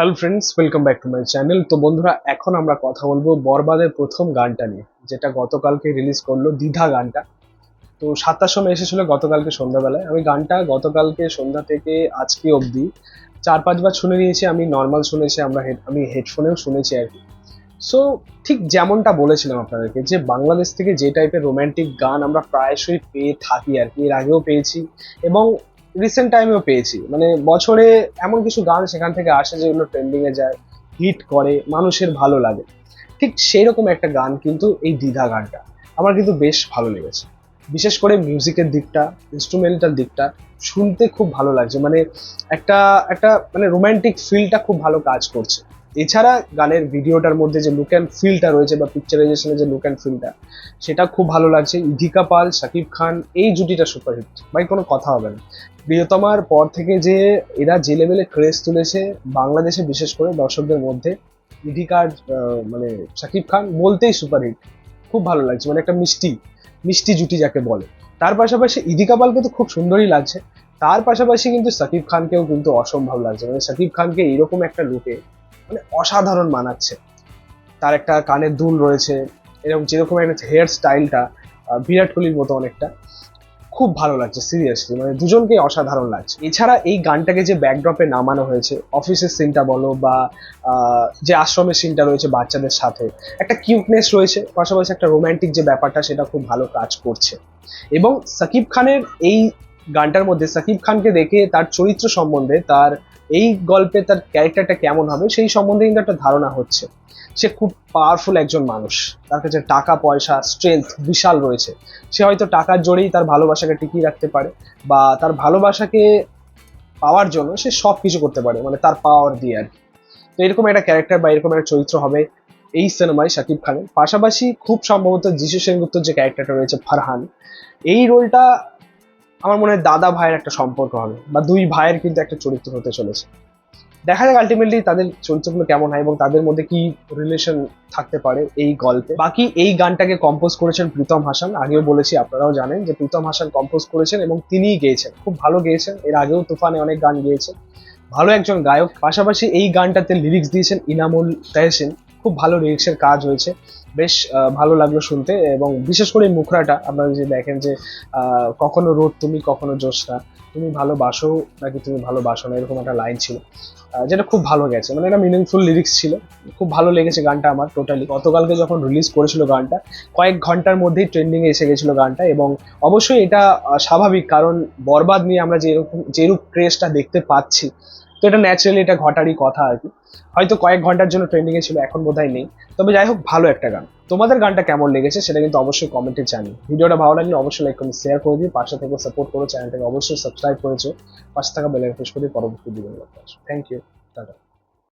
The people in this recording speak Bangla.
Hello friends welcome back to my channel তো বন্ধুরা, এখন আমরা কথা বলব বরবাদের প্রথম গানটা নিয়ে, যেটা গতকালকে রিলিজ করল দ্বিধা গানটা। তো সাতটার সময় এসেছিল গতকালকে সন্ধ্যাবেলায়। আমি গানটা গতকালকে সন্ধ্যা থেকে আজকে অবধি চার পাঁচবার শুনে নিয়েছি, আমি নর্মাল শুনেছি, আমরা আমি হেডফোনেও শুনেছি আর কি। সো ঠিক যেমনটা বলেছিলাম আপনাদেরকে, যে বাংলাদেশ থেকে যে টাইপের রোমান্টিক গান আমরা প্রায়শই পেয়ে থাকি আর কি, এর আগেও পেয়েছি। এবং রিসেন্ট টাইমেও পেয়েছি। মানে বছরে এমন কিছু গান সেখান থেকে আসে যেগুলো ট্রেন্ডিংয়ে যায় হিট করে, মানুষের ভালো লাগে। ঠিক সেই রকম একটা গান কিন্তু এই দ্বিধা গানটা। আমার কিন্তু বেশ ভালো লেগেছে। বিশেষ করে মিউজিকের দিকটা ইনস্ট্রুমেন্টাল দিকটা শুনতে খুব ভালো লাগছে। মানে একটা একটা মানে রোম্যান্টিক ফিলটা খুব ভালো কাজ করছে। এছাড়া গানের ভিডিওটার মধ্যে যে লুক অ্যান্ড ফিলটা রয়েছে বা পিকচারাইজেশনের যে লুক অ্যান্ড ফিলটা সেটা খুব ভালো লাগছে। ইধিকা পাল, শাকিব খান, এই জুটিটা সুপারহিট ভাই কোনো কথা হবে না। প্রিয়তমার পর থেকে যে এরা যে লেভেলে ক্রেজ তুলেছে বাংলাদেশে, বিশেষ করে দর্শকদের মধ্যে, ইধিকার মানে শাকিব খান বলতেই সুপারহিট খুব ভালো লাগছে মানে একটা মিষ্টি মিষ্টি জুটি যাকে বলে। তার পাশাপাশি ইদিকা পালকে তো খুব সুন্দরই লাগছে। তার পাশাপাশি কিন্তু শাকিব খানকেও কিন্তু অসম্ভব লাগছে। মানে শাকিব খানকে এরকম একটা লুকে মানে অসাধারণ মানাচ্ছে। তার একটা কানের দুল রয়েছে, এরকম যেরকম একটা হেয়ার স্টাইলটা বিরাট কোহলির মতো অনেকটা। খুব ভালো লাগছে সিরিয়াসলি মানে দুজনকে অসাধারণ লাগছে। এছাড়া এই গানটাকে যে ব্যাকড্রপে নামানো হয়েছে অফিসের সিনটা বলো বা যে আশ্রমের সিনটা রয়েছে বাচ্চাদের সাথে, একটা কিউটনেস রয়েছে, পাশাপাশি একটা রোম্যান্টিক যে ব্যাপারটা, সেটা খুব ভালো কাজ করছে। এবং সাকিব খানের এই গানটার মধ্যে, সাকিব খানকে দেখে তার চরিত্র সম্বন্ধে, তার এই গল্পে তার ক্যারেক্টারটা কেমন হবে সেই সম্বন্ধে কিন্তু একটা ধারণা হচ্ছে। সে খুব পাওয়ারফুল একজন মানুষ। তার কাছে টাকা, পয়সা স্ট্রেংথ বিশাল রয়েছে। সে হয়তো টাকার জোরেই তার ভালোবাসাকে টিকিয়ে রাখতে পারে বা তার ভালোবাসাকে পাওয়ার জন্য সে সব কিছু করতে পারে মানে তার পাওয়ার দিয়ে আর কি। তো এরকম একটা ক্যারেক্টার বা এরকম একটা চরিত্র হবে এই সিনেমায় শাকিব খানের। পাশাপাশি খুব সম্ভবত যিশু সেনগুপ্তর যে ক্যারেক্টারটা রয়েছে, ফারহান, এই রোলটা আমার মনে হয় দাদা ভাইয়ের একটা সম্পর্ক হবে, বা দুই ভাইয়ের কিন্তু একটা চরিত্র হতে চলেছে। দেখা যাক আলটিমেটলি তাদের চরিত্রগুলো কেমন হয় এবং তাদের মধ্যে কি রিলেশন থাকতে পারে এই গল্পে। বাকি এই গানটাকে কম্পোজ করেছেন প্রীতম হাসান। আগেও বলেছি, আপনারাও জানেন যে প্রীতম হাসান কম্পোজ করেছেন এবং তিনিই গেয়েছেন। খুব ভালো গেয়েছেন। এর আগেও তুফানে অনেক গান গেয়েছেন ভালো একজন গায়ক। পাশাপাশি এই গানটাতে লিরিক্স দিয়েছেন ইনামুল তাহসিন। খুব ভালো লিরিক্সের কাজ হয়েছে। বেশ ভালো লাগল শুনতে এবং বিশেষ করে মুখরাটা, আপনারা যদি দেখেন যে কখনো রোদ, তুমি কখনো জ্যোৎস্না, তুমি ভালোবাসো নাকি তুমি ভালোবাসো না, এরকম একটা লাইন ছিল। যেটা খুব ভালো গেছে মানে এটা মিনিংফুল লিরিক্স ছিল। খুব ভালো লেগেছে গানটা আমার টোটালি গতকালকে যখন রিলিজ করেছিল গানটা, কয়েক ঘণ্টার মধ্যেই ট্রেন্ডিং এ এসে গেছিল গানটা এবং অবশ্যই এটা স্বাভাবিক কারণ বরবাদ নিয়ে আমরা যেরকম, যেরূপ ক্রেজটা দেখতে পাচ্ছি তো এটা ন্যাচারালি এটা ঘটারই কথা আর কি। হয়তো কয়েক ঘণ্টার জন্য ট্রেন্ডিং এ ছিল, এখন বোধহয় নেই। তবে যাই হোক, ভালো একটা গান। তোমাদের গানটা কেমন লেগেছে সেটা কিন্তু অবশ্যই কমেন্টে জানি ভিডিওটা ভালো লাগলে অবশ্যই লাইক কমেন্ট শেয়ার করে দিই পাশে থেকে সাপোর্ট করো চ্যানেলটাকে অবশ্যই সাবস্ক্রাইব করেছ। পাশে থাকা বেল আইকন প্রেস করে পরবর্তী ভিডিও থ্যাংক ইউ টাটা